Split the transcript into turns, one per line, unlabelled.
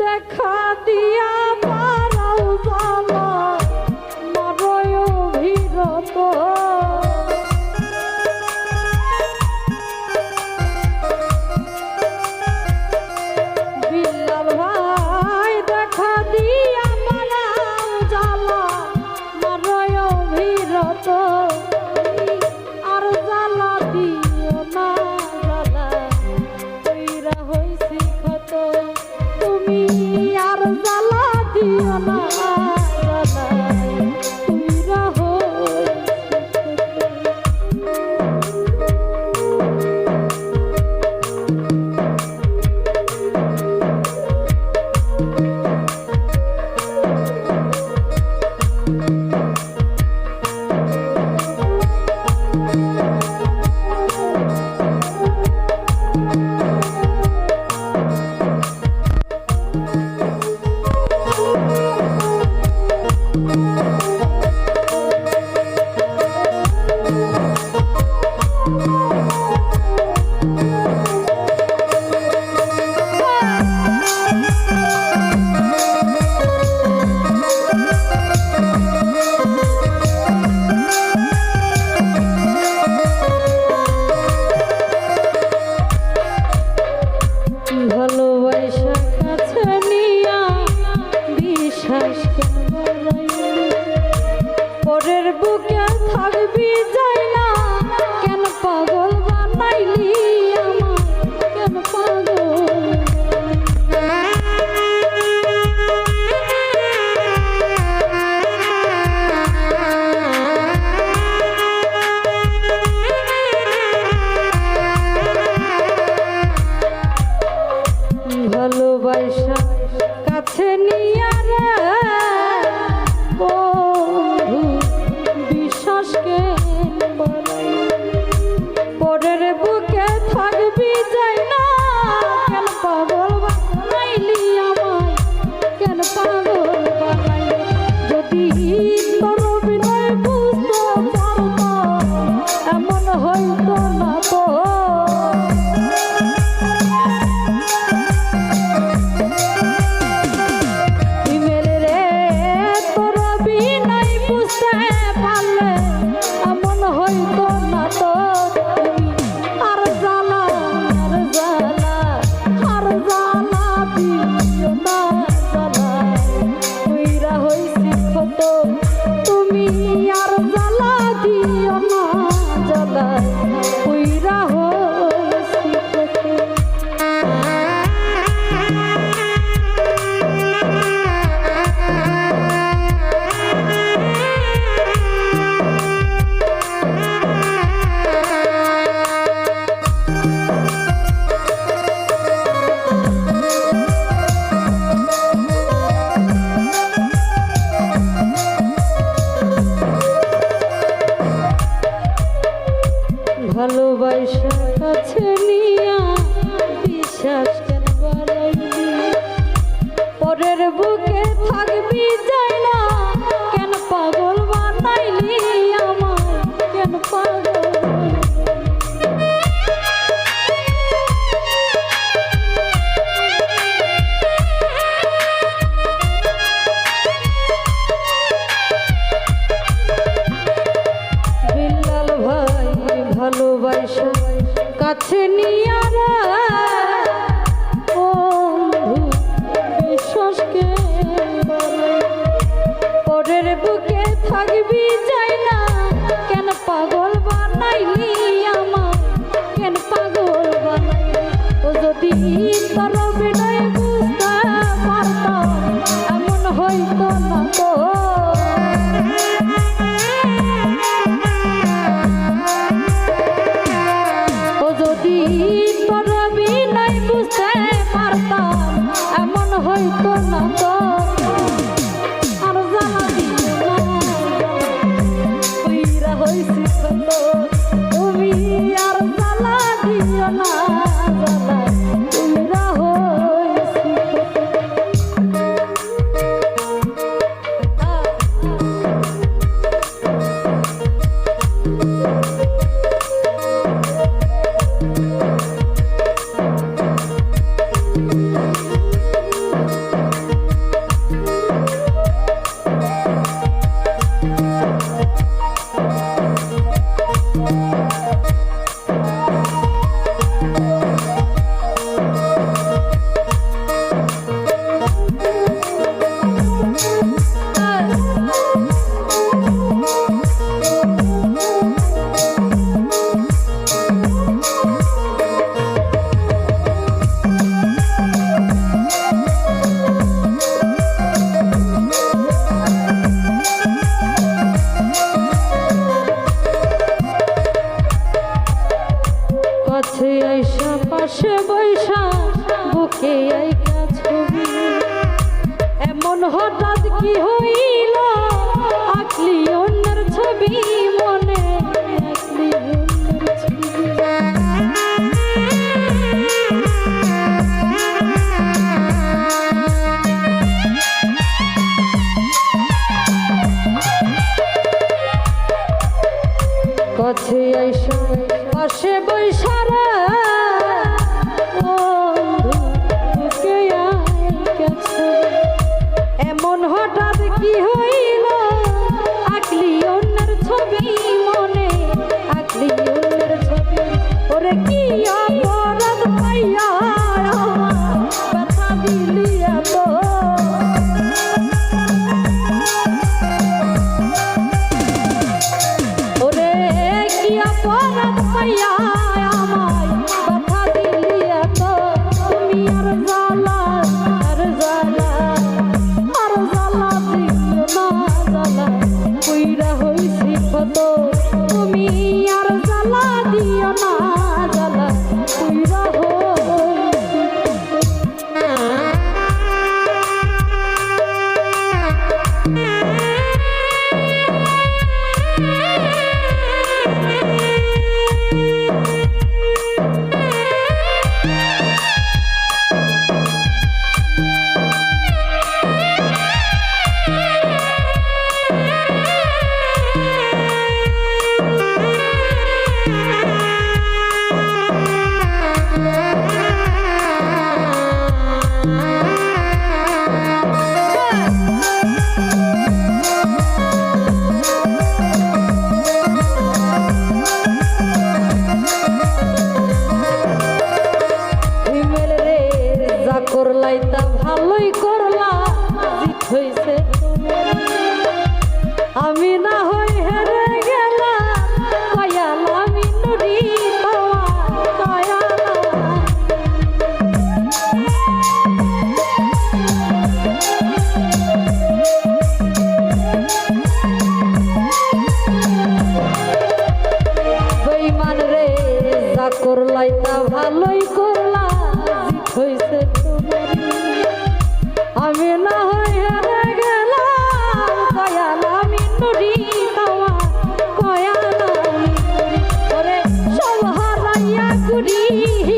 দেখা দিয়া হইতো না পর ভালোবাসা কাছে নিয়ে বন্ধু বিশ্বাসকে পরের বুকে থাকবি যাই না। কেন পাগল বানাইলি আমার কেন পাগল বানাইলি? ও যদি তরবে না হয় বৈশা বুকে ছবি। এমন হঠাৎ কি হইল? আকলি অন্যের ছবি মনে আকলি কি হইল? আঁকলি অন্যের ছবি মনে, আঁকলি অন্যের ছবি। ওরে কি অপরাধ পাইয়া ব্যথা দিলি এত। ওরে কি অপরাধ দিও না জ্বালা তুই হইছি भी